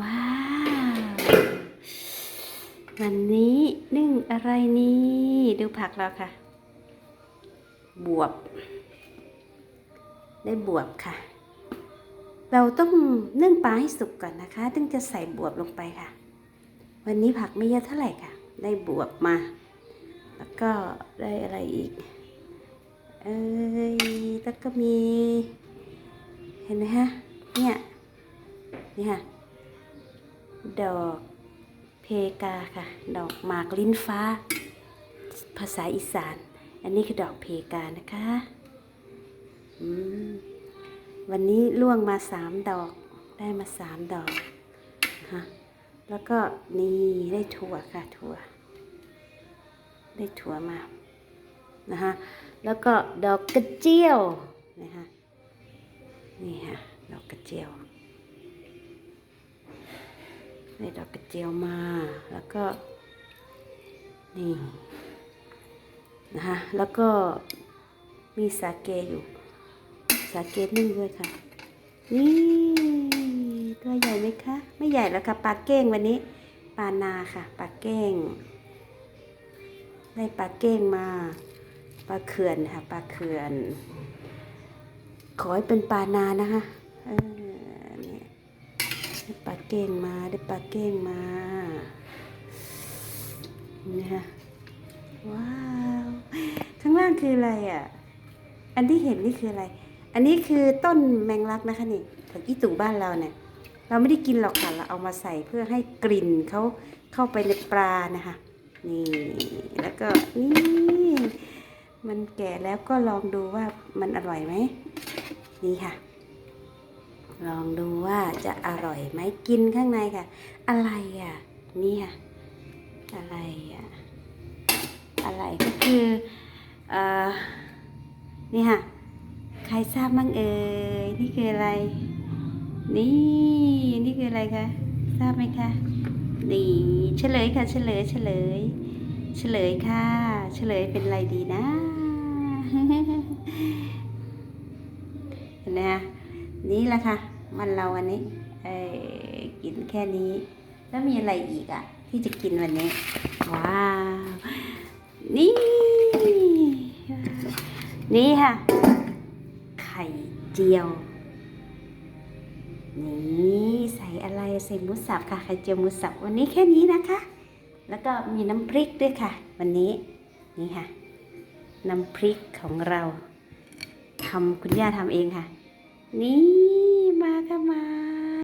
ว้าว วันนี้นึ่งอะไรนี่ ดูผักเราค่ะ บวบ ได้บวบค่ะ เราต้องนึ่งปลาให้สุกก่อนนะคะ ถึงจะใส่บวบลงไปค่ะ วันนี้ผักไม่เยอะเท่าไหร่ค่ะ ได้บวบมา แล้วก็ได้อะไรอีก เอ้ย แล้วก็มี เห็นไหมฮะ เนี่ย นี่ค่ะ ดอกเพกาค่ะ ดอกหมากลิ้นฟ้า ภาษาอีสาน อันนี้คือดอกเพกานะคะวันนี้ล่วงมาสามดอก ได้มาสามดอกนะคะแล้วก็นี่ได้ถั่วค่ะถั่ว ได้ถั่วมานะคะแล้วก็ดอกกระเจียวนะคะนี่ค่ะดอกกระเจียว ได้ดอกกระเจียวมา แล้วก็ นี่ นะคะแล้วก็มีสาเกอยู่ สาเกนึ่งด้วยค่ะ นี่ ตัวใหญ่ไหมคะ ไม่ใหญ่แล้วค่ะปลาเก้งวันนี้ปลานาค่ะปลาเก้ง ได้ปลาเก้งมาปลาเขื่อนค่ะปลาเขื่อน ขอให้เป็นปลานานะคะเออเนี่ย ได้ปลาเก้งมาได้ปลาเก้งมานี่ค่ะว้าวข้างล่างคืออะไรอะ อันที่เห็นนี่คืออะไร อันนี้คือต้นแมงลักนะคะนี่ผักอีตู่บ้านเราเนี่ย เราไม่ได้กินหรอกค่ะเราเอามาใส่เพื่อให้กลิ่นเขาเข้าไปในปลานะคะ นี่แล้วก็นี่มันแก่แล้วก็ลองดูว่ามันอร่อยไหมนี่ค่ะ ลองดูว่าจะอร่อยไหมกินข้างในค่ะ อะไรอะเนี่ค่ะอะไรอะอะไรก็คือเอ่อนี่ค่ะ ใครทราบบ้างเอ่ยนี่คืออะไร นี่นี่คืออะไรคะทราบไหมคะนี่เฉลยค่ะ เฉลยเฉลย เฉลยค่ะ เฉลยเป็นอะไรดีนะเห็นไหมคะ นี่แหละค่ะ มันเราวันนี้เออกินแค่นี้ แล้วมีอะไรอีกอะที่จะกินวันนี้ ว้าว นี่ นี่ค่ะ ไข่เจียว นี่ใส่อะไรใส่หมูสับค่ะ ไข่เจียวหมูสับวันนี้แค่นี้นะคะ แล้วก็มีน้ำพริกด้วยค่ะ วันนี้ นี่ค่ะ น้ำพริกของเราทำคุณย่าทำเองค่ะ นี่มาก็ม